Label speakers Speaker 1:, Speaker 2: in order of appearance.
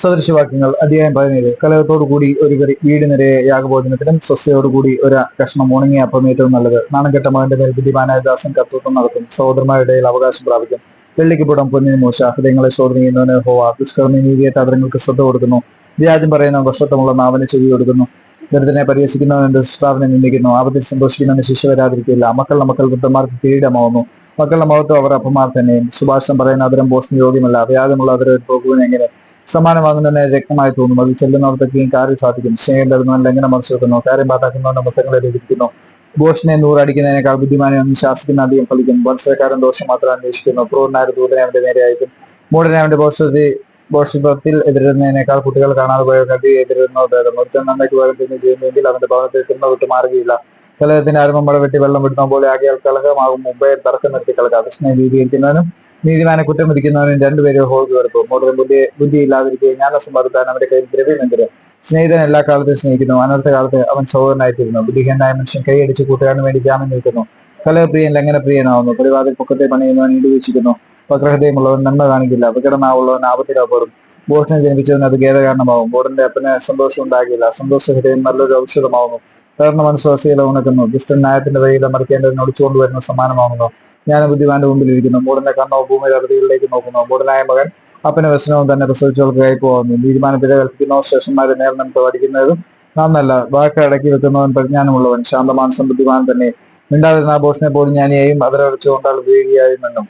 Speaker 1: സദൃശവാക്യങ്ങൾ അധ്യായം പതിനേഴ്. കലഹത്തോടു കൂടി ഒരു കറി വീട് നിരയെ യാഗഭോജനത്തിനും സ്വസ്ഥയോടുകൂടി ഒരു കഷ്ണം ഉണങ്ങിയ അപ്പം ഏറ്റവും നല്ലത്. നാണംകെട്ട മകന്റെ മേൽ ബുദ്ധിമാനായ ദാസൻ കർത്തൃത്വം നടത്തും. സഹോദരന്മാരുടെ അവകാശം പ്രാപിക്കും. വെള്ളിക്ക് പുടം പൊന്നിന് മോശ. ഹൃദയങ്ങളെ ശോധന ചെയ്യുന്നവന് ഹോവ ദുഷ്കർമ്മി നീതിയായിട്ട് അതരങ്ങൾക്ക് ശ്രദ്ധ കൊടുക്കുന്നു. വ്യാജം പറയുന്ന വർഷത്തമുള്ള നാവനെ ചെവി കൊടുക്കുന്നു. ദരിദ്രനെ പരിഹസിക്കുന്നവന്റെ സൃഷ്ടാവിനെ നിന്ദിക്കുന്നു. ആപത്തിൽ സന്തോഷിക്കുന്നവന് ശിക്ഷ വരാതിരിക്കില്ല. മക്കളുടെ മക്കൾ വൃദ്ധന്മാർക്ക് കിരീടമാവുന്നു. മക്കളുടെ മഹത്വം അവർ അപ്പമാർ തന്നെയും. സുഭാഷം പറയുന്ന അതിരം പോസ്റ്റിന് യോഗ്യമല്ല. വ്യാജമുള്ള അതിരം എങ്ങനെ? സമ്മാനം തന്നെ വ്യക്തമായി തോന്നും. അത് ചെല്ലുന്നവർക്കൊക്കെയും കാര്യം സാധിക്കും. സ്നേഹം തരുന്നവൻ ലംഘനം മറിച്ചു വെക്കുന്നു കാര്യം പാട്ടാക്കുന്നവന്റെ മുത്തങ്ങളെ ലഭിക്കുന്നു ഘോഷനെ നൂറടിക്കുന്നതിനേക്കാൾ ബുദ്ധിമാനെ ഒന്ന് ശാസിക്കുന്ന അധികം ഫലിക്കും വത്സരക്കാരൻ ദോഷം മാത്രം അന്വേഷിക്കുന്നു. ക്രൂരനായ ദൂതനെ അവന്റെ നേരെ അയക്കും. മൂടനെ അവന്റെ ഭോഷത്തിൽ ഭോഷത്വത്തിൽ എതിരുന്നതിനേക്കാൾ കുട്ടികൾ കാണാതെ പോയ കവി എതിരുന്നോ ഭേദം. ഒരുത്തൻ നന്നായിട്ട് വേഗം തിന്നു ചെയ്യുന്നെങ്കിൽ അവന്റെ ഭവനത്തിൽ തിന്ന വിട്ട് മാറുകയില്ല. കലഹത്തിന്റെ ആരംഭം വെട്ടി വെള്ളം വിടുന്ന പോലെ ആകിയാൽ കലഹമാകും. മുമ്പേ തർക്കം നിർത്തി കളക കൃഷ്ണനെ നീതീകരിക്കുന്നവനും നീതിമാനെ കുറ്റം വിധിക്കുന്നവനും രണ്ടുപേരും ഹോബി വെറുപ്പ്. മോഡൽ ബുദ്ധി ബുദ്ധി ഇല്ലാതിരിക്കുകയും ജ്ഞാന സമ്പാദിക്കാൻ അവന്റെ കയ്യിൽ ദ്രവ്യമെങ്കിലും സ്നേഹിതൻ എല്ലാ കാലത്തും സ്നേഹിക്കുന്നു. അനർത്ഥ കാലത്ത് അവൻ സഹോദരനായിത്തീരുന്നു ബുദ്ധിഹീനായ മനുഷ്യൻ കൈയടിച്ച് കൂട്ടുകാരന് വേണ്ടി ജാമ്യം നിൽക്കുന്നു. കലഹപ്രിയൻ ലംഘനപ്രിയനാവുന്നു. പരിവാതിൽ പൊക്കത്തെ പണിയുന്നവൻ ഇടുവീക്ഷിക്കുന്നു വക്രഹൃദയമുള്ളവൻ നന്മ കാണിക്കില്ല. വികടനാവുള്ളവൻ ആപത്തിലാപ്പെടും ബോധനെ ജനിപ്പിച്ചവൻ അത് ഖേദകാരണമാവും. ബോർഡിന്റെ അപ്പന് സന്തോഷം ഉണ്ടാകില്ല. സന്തോഷ ഹൃദയം നല്ലൊരു ഔഷധമാവുന്നു. കാരണം മനസ്സുവാസികളെ ഉണക്കുന്നു. ദുഷ്ടൻ ന്യായത്തിന്റെ വഴിയിൽ മറിക്കേണ്ടതിന് ഒളിച്ചുകൊണ്ട് വരുന്ന സമ്മാനമാകുന്നു ഞാൻ ബുദ്ധിമാന്റെ മുമ്പിലിരിക്കുന്നു. മൂടന്റെ കണ്ണോ ഭൂമിയുടെ അതിഥികളിലേക്ക് നോക്കുന്നു. മൂടനായ മകൻ അപ്പന് വ്യസനവും തന്നെ പ്രസവിച്ചവർക്ക് കൈപ്പോകുന്നു നീതിമാനം പിഴ കൽപ്പിക്കുന്നോ സ്റ്റേഷന്മാരെ നേർന്നിട്ട് പഠിക്കുന്നതും നന്നല്ല വാക്ക് അടക്കി വെക്കുന്നവൻ പ്രജ്ഞാനമുള്ളവൻ. ശാന്തമാനസം ബുദ്ധിമാൻ തന്നെ. മിണ്ടാതിരുന്ന ഭോഷനെ പോലും ജ്ഞാനിയെയും അതിരടച്ചുകൊണ്ടാൽ ഉപയോഗിയായി നിന്നും